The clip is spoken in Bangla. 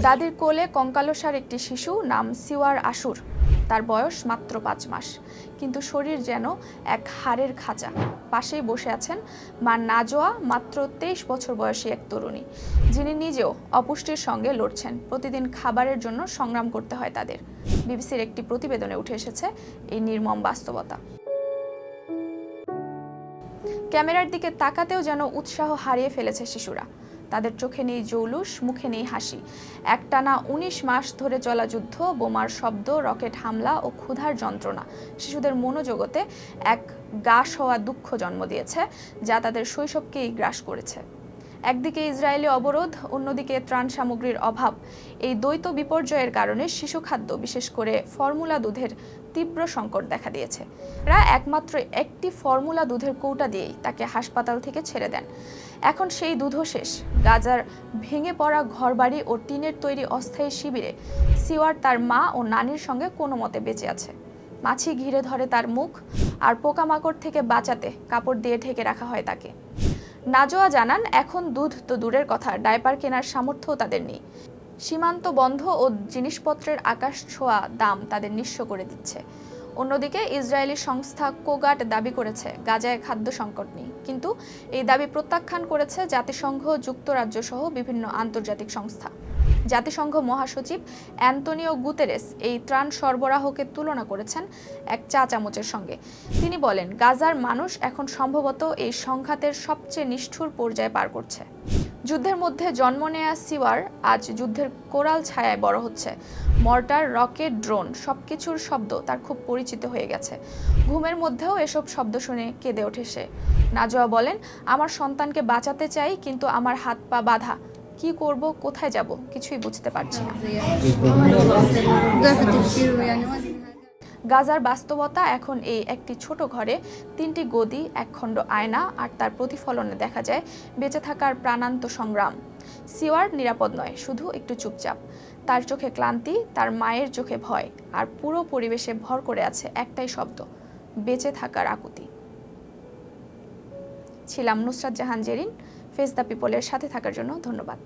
দাদির কোলে কঙ্কালসার একটি শিশু নাম সিওয়ার আশুর। তার বয়স মাত্র পাঁচ মাস। কিন্তু শরীর যেন এক হাড়ের খাঁচা। পাশেই বসে আছেন মা নাজোয়া, মাত্র তেইশ বছর বয়সী এক তরুণী, যিনি নিজেও অপুষ্টির সঙ্গে লড়ছেন। প্রতিদিন খাবারের জন্য সংগ্রাম করতে হয় তাদের। বিবিসির একটি প্রতিবেদনে উঠে এসেছে এই নির্মম বাস্তবতা। ক্যামেরার দিকে তাকাতেও যেন উৎসাহ হারিয়ে ফেলেছে শিশুরা। তাদের চোখে নেই জৌলুস, মুখে নেই হাসি। একটানা উনিশ মাস ধরে চলা যুদ্ধ, বোমার শব্দ, রকেট হামলা ও ক্ষুধার যন্ত্রণা শিশুদের মনোজগতে এক গাস হওয়া দুঃখ জন্ম দিয়েছে, যা তাদের শৈশবকেই গ্রাস করেছে। একদিকে ইসরায়েলি অবরোধ, অন্যদিকে ত্রাণ সামগ্রীর অভাব। এই দ্বৈত বিপর্যয়ের কারণে শিশু খাদ্য, বিশেষ করে ফর্মুলা দুধের, তীব্র সংকট দেখা দিয়েছে। রা একমাত্র একটি ফর্মুলা দুধের কৌটা দিয়েই তাকে হাসপাতাল থেকে ছেড়ে দেন। এখন সেই দুধও শেষ। গাজার ভেঙে পড়া ঘরবাড়ি ও টিনের তৈরি অস্থায়ী শিবিরে সিওয়ার তার মা ও নানির সঙ্গে কোনো মতে বেঁচে আছে। মাছি ঘিরে ধরে তার মুখ, আর পোকামাকড় থেকে বাঁচাতে কাপড় দিয়ে ঢেকে রাখা হয় তাকে। নাজোয়া জানান, এখন দুধ তো দূরের কথা, ডায়পার কেনার সামর্থ্যও তাদের নেই। সীমান্ত বন্ধ ও জিনিসপত্রের আকাশ ছোঁয়া দাম তাদের নিঃস্ব করে দিচ্ছে। অন্যদিকে ইসরায়েলি সংস্থা কোগাট দাবি করেছে গাজায় খাদ্য সংকট নেই কিন্তু এই দাবি প্রত্যাখ্যান করেছে জাতিসংঘ যুক্তরাজ্য সহ বিভিন্ন আন্তর্জাতিক সংস্থা। জাতিসংঘ মহাসচিব অ্যান্তনিও গুতেরেস এই ত্রাণ সরবরাহকে তুলনা করেছেন এক চা চামচের সঙ্গে। তিনি বলেন, গাজার মানুষ এখন সম্ভবত এই সংঘাতের সবচেয়ে নিষ্ঠুর পর্যায়ে পার করছে। যুদ্ধের মধ্যে জন্ম নেয়া সিওয়ার আজ যুদ্ধের কোরাল ছায়ায় বড় হচ্ছে। মর্টার রকেট ড্রোন, সবকিছুর শব্দ তার খুব পরিচিত হয়ে গেছে। ঘুমের মধ্যেও এসব শব্দ শুনে কেঁদে ওঠে সে। নাজোয়া বলেন, আমার সন্তানকে বাঁচাতে চাই, কিন্তু আমার হাত পা বাঁধা। কি করব, কোথায় যাব, কিছুই বুঝতে পারছি না। গাজার বাস্তবতা এখন এই একটি ছোট ঘরে। তিনটি গদি, একখণ্ড আয়না আর তার প্রতিফলনে দেখা যায় বেঁচে থাকার প্রাণান্ত সংগ্রাম। সিওয়ার নিরাপদ নয়, শুধু একটু চুপচাপ। তার চোখে ক্লান্তি, তার মায়ের চোখে ভয়, আর পুরো পরিবেশে ভর করে আছে একটাই শব্দ, বেঁচে থাকার আকুতি। ছিলাম নুসরাত জাহান জেরিন, ফেস দ্য পিপলের সাথে থাকার জন্য ধন্যবাদ।